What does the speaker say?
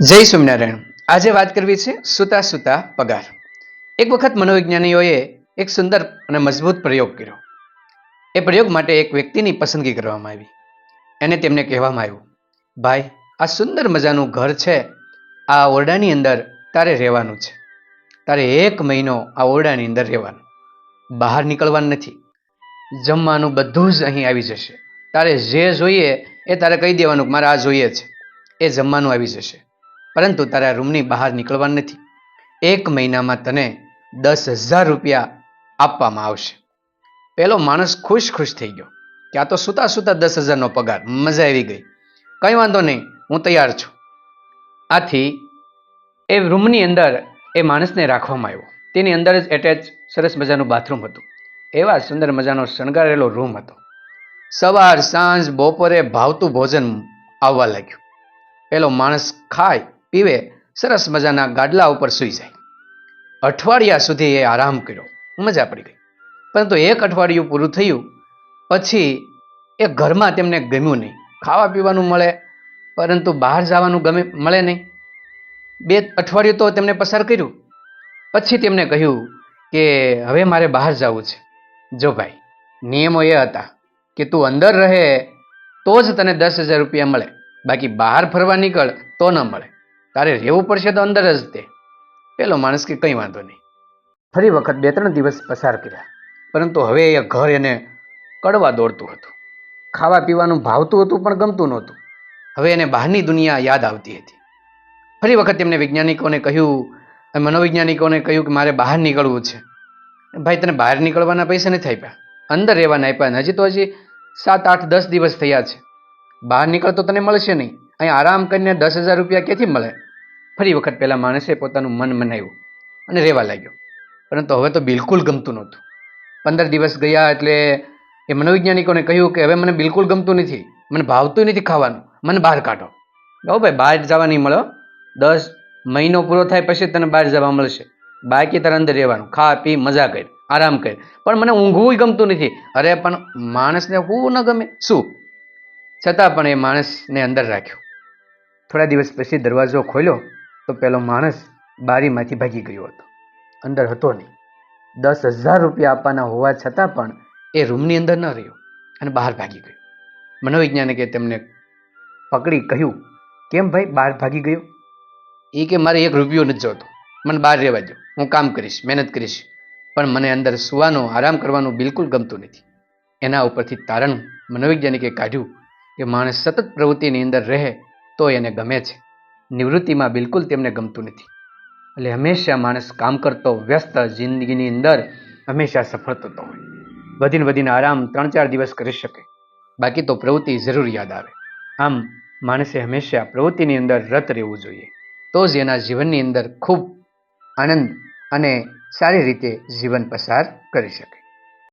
જય સ્વામિનારાયણ. આજે વાત કરવી છે સુતા સુતા પગાર. એક વખત મનોવિજ્ઞાનીઓએ એક સુંદર અને મજબૂત પ્રયોગ કર્યો. એ પ્રયોગ માટે એક વ્યક્તિની પસંદગી કરવામાં આવી. એને તેમને કહેવામાં આવ્યું, ભાઈ, આ સુંદર મજાનું ઘર છે. આ ઓરડાની અંદર તારે રહેવાનું છે. તારે એક મહિનો આ ઓરડાની અંદર રહેવાનું. બહાર નીકળવાનું નથી. જમવાનું બધું જ અહીં આવી જશે. તારે જે જોઈએ એ તારે કહી દેવાનું કે મારે આ જોઈએ છે. એ જમવાનું આવી જશે. પરંતુ તારા રૂમની બહાર નીકળવાનું નથી. એક મહિનામાં તને દસ હજાર રૂપિયા આપવામાં આવશે. પેલો માણસ ખુશ ખુશ થઈ ગયો. કે આ તો સૂતા સૂતા દસ હજારનો પગાર. મજા આવી ગઈ. કંઈ વાંધો નહીં, હું તૈયાર છું. આથી એ રૂમની અંદર એ માણસને રાખવામાં આવ્યો. તેની અંદર જ એટેચ સરસ મજાનું બાથરૂમ હતું. એવા સુંદર મજાનો શણગારેલો રૂમ હતો. સવાર, સાંજ, બપોરે ભાવતું ભોજન આવવા લાગ્યું. પેલો માણસ ખાય પીવે, સરસ મજાના ગાડલા ઉપર સૂઈ જાય. અઠવાડિયા સુધી એ આરામ કર્યો. મજા પડી ગઈ. પરંતુ એક અઠવાડિયું પૂરું થયું, પછી એ ઘરમાં તેમને ગમ્યું નહીં. ખાવા પીવાનું મળે, પરંતુ બહાર જવાનું ગમે, મળે નહીં. બે અઠવાડિયું તો તેમને પસાર કર્યું. પછી તેમને કહ્યું કે, હવે મારે બહાર જવું છે. જો ભાઈ, નિયમો એ હતા કે તું અંદર રહે, તો જ તને દસ હજાર રૂપિયા મળે. બાકી બહાર ફરવા નીકળ, તો ન મળે. તારે રહેવું પડશે તો અંદર જ તે. પેલો માણસ કે કંઈ વાંધો નહીં. ફરી વખત બે ત્રણ દિવસ પસાર કર્યા. પરંતુ હવે એ ઘર એને કડવા દોડતું હતું. ખાવા પીવાનું ભાવતું હતું પણ ગમતું નહોતું. હવે એને બહારની દુનિયા યાદ આવતી હતી. ફરી વખત તેમને વૈજ્ઞાનિકોને કહ્યું મનોવૈજ્ઞાનિકોને કહ્યું કે મારે બહાર નીકળવું છે. ભાઈ તને બહાર નીકળવાના પૈસા નથી આપ્યા. અંદર રહેવાના આપ્યા હજી તો હજી સાત આઠ દસ દિવસ થયા છે. બહાર નીકળતો તને મળશે નહીં. અહીં આરામ કરીને દસ હજાર રૂપિયા ક્યાંથી મળે? ફરી વખત પહેલાં માણસે પોતાનું મન મનાવ્યું અને રહેવા લાગ્યો. પરંતુ હવે તો બિલકુલ ગમતું નહોતું. પંદર દિવસ ગયા એટલે એ મનોવૈજ્ઞાનિકોને કહ્યું કે હવે મને બિલકુલ ગમતું નથી. મને ભાવતું નથી ખાવાનું. મને બહાર કાઢો. કહો ભાઈ, બહાર જવા નહીં મળો દસ મહિનો પૂરો થાય પછી તને બહાર જવા મળશે. બાકી તારે અંદર રહેવાનું. ખા, પી, મજા કર. આરામ કર. પણ મને ઊંઘવું ગમતું નથી. અરે, પણ માણસને હું ન ગમે. શું? છતાં પણ એ માણસને અંદર રાખ્યો. થોડા દિવસ પછી દરવાજો ખોલ્યો. તો પેલો માણસ બારીમાંથી ભાગી ગયો હતો. અંદર હતો નહીં. દસ હજાર રૂપિયા આપવાના હોવા છતાં પણ એ રૂમની અંદર ન રહ્યો અને બહાર ભાગી ગયો. મનોવૈજ્ઞાનિકે તેમને પકડી કહ્યું, કેમ ભાઈ બહાર ભાગી ગયો? એ કે મારે એક રૂપિયો નથી જોતો. મને બહાર રહેવા દો હું કામ કરીશ, મહેનત કરીશ. પણ મને અંદર સુવાનું, આરામ કરવાનું બિલકુલ ગમતું નથી. એના ઉપરથી તારણ મનોવૈજ્ઞાનિકે કાઢ્યું કે માણસ સતત પ્રવૃત્તિની અંદર રહે તો એને ગમે છે. નિવૃત્તિમાં બિલકુલ તેમને ગમતું નથી. એટલે હંમેશા માણસ કામ કરતો, વ્યસ્ત, જિંદગીની અંદર હંમેશા સફળ થતો હોય. વધીને વધીને આરામ ત્રણ ચાર દિવસ કરી શકે. બાકી તો પ્રવૃત્તિ જરૂર યાદ આવે. આમ, માણસે હંમેશા પ્રવૃત્તિની અંદર રત રહેવું જોઈએ. તો જ એના જીવનની અંદર ખૂબ આનંદ અને સારી રીતે જીવન પસાર કરી શકે.